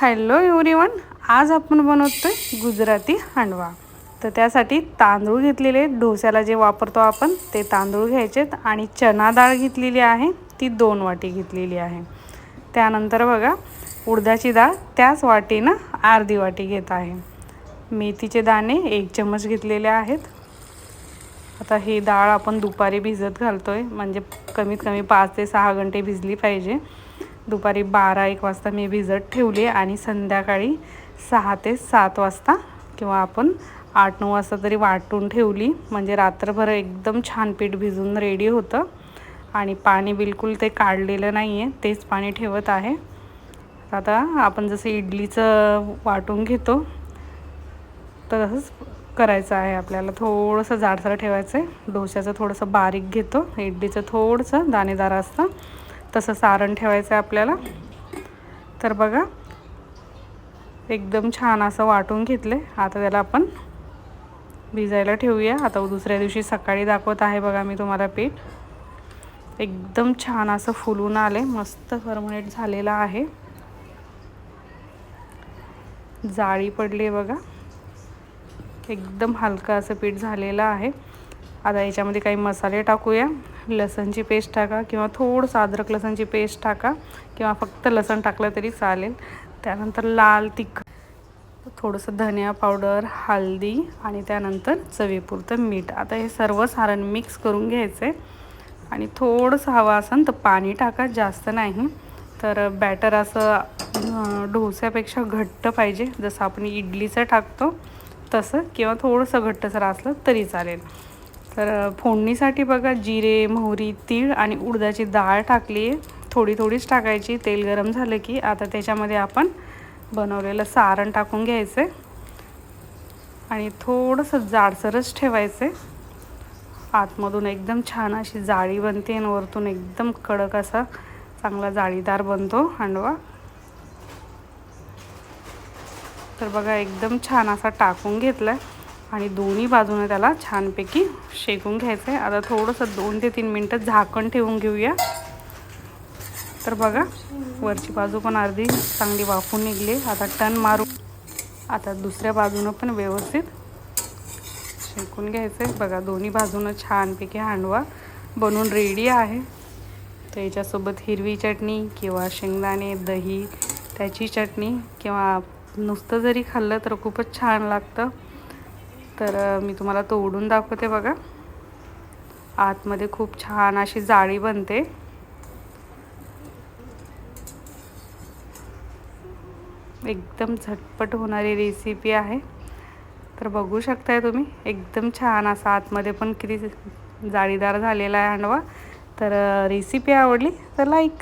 Hello everyone आज आपण बनवतोय गुजराती हांडवा. तर त्यासाठी तांदूळ घेतलेले डोस्याला जे वापरतो आपण ते तांदूळ घ्यायचेत आणि चना डाळ घेतलेली आहे. ती दोन वाटी घेतलेली आहे. त्यानंतर बघा उडदाची डाळ त्याच वाटीनं अर्धी वाटी घेत आहे. मेथीचे दाणे एक चमच घेतलेले आहेत. आता ही डाळ आपण दुपारी भिजत घालतोय. म्हणजे कमीत कमी पाच ते सहा घंटे भिजली पाहिजे. दुपारी बारा एक वाजता मी भिजत ठेवली आणि संध्याकाळी सहा ते सात वाजता किंवा आपण आठ नऊ वाजता तरी वाटून ठेवली. म्हणजे रात्रभर एकदम छान पीठ भिजून रेडी होतं. आणि पाणी बिलकुल ते काढलेलं नाही आहे तेच पाणी ठेवत आहे. आता आपण जसं इडलीचं वाटून घेतो तसंच करायचं आहे आपल्याला. थोडंसं जाडसर ठेवायचं आहे डोश्याचं थोडंसं बारीक घेतो. इडलीचं थोडंसं दाणेदार असतं. तसं सारण ठेवायचं आहे आपल्याला. तर बघा एकदम छान असं वाटून घेतलं. आता त्याला आपण भिजायला ठेवूया. आता दुसऱ्या दिवशी सकाळी दाखवत आहे बघा मी तुम्हाला पीठ. एकदम छान असं फुलून आले. मस्त फर्मनेट झालेलं आहे. जाळी पडली बघा. एकदम हलकं असं पीठ झालेलं आहे. आता याच्यामध्ये काही मसाले टाकूया. लसणची पेस्ट टाका किंवा थोडंसं अद्रक लसणची पेस्ट टाका किंवा फक्त लसण टाकलं तरी चालेल. त्यानंतर लाल तिखट थोडंसं धनिया पावडर हळदी आणि त्यानंतर चवीपुरतं मीठ. आता हे सर्व सारण मिक्स करून घ्यायचं आहे आणि थोडंसं हवं असेल तर पाणी टाका जास्त नाही. तर बॅटर असं ढोस्यापेक्षा घट्ट पाहिजे. जसं आपण इडलीचं टाकतो तसं किंवा थोडंसं घट्टसर असलं तरी चालेल. तर फोडणीसाठी बघा जिरे मोहरी तीळ आणि उडदाची डाळ टाकली. आहे थोडी थोडीच टाकायची. तेल गरम झालं की आता त्याच्यामध्ये आपण बनवलेलं सारण टाकून घ्यायचं आणि थोडंसं जाडसरच ठेवायचं आहे आतमधून एकदम छान अशी जाळी बनते आणि वरतून एकदम कडक असा चांगला जाळीदार बनतो हांडवा. तर बघा एकदम छान असा टाकून घेतला आहे आणि दोन्ही बाजूने त्याला छानपैकी शेकून घ्यायचं आहे आता थोडंसं दोन ते तीन मिनटं झाकण ठेवून घेऊया. तर बघा वरची बाजू पण अर्धी चांगली वाफून निघली. आता टन मारू आता दुसऱ्या बाजूनं पण व्यवस्थित शेकून घ्यायचं आहे बघा दोन्ही बाजूनं छानपैकी हांडवा बनवून रेडी आहे. तर याच्यासोबत हिरवी चटणी किंवा शेंगदाणे दही त्याची चटणी किंवा नुसतं जरी खाल्लं तर खूपच छान लागतं. तर मी तुम्हाला तोडून दाखवते बघा. आतमध्ये खूप छान अशी जाळी बनते. एकदम झटपट होणारी रेसिपी आहे. तर बघू शकताय तुम्ही एकदम छान असा आतमध्ये पण किती जाळीदार झालेला आहे हांडवा. तर रेसिपी आवडली तर लाईक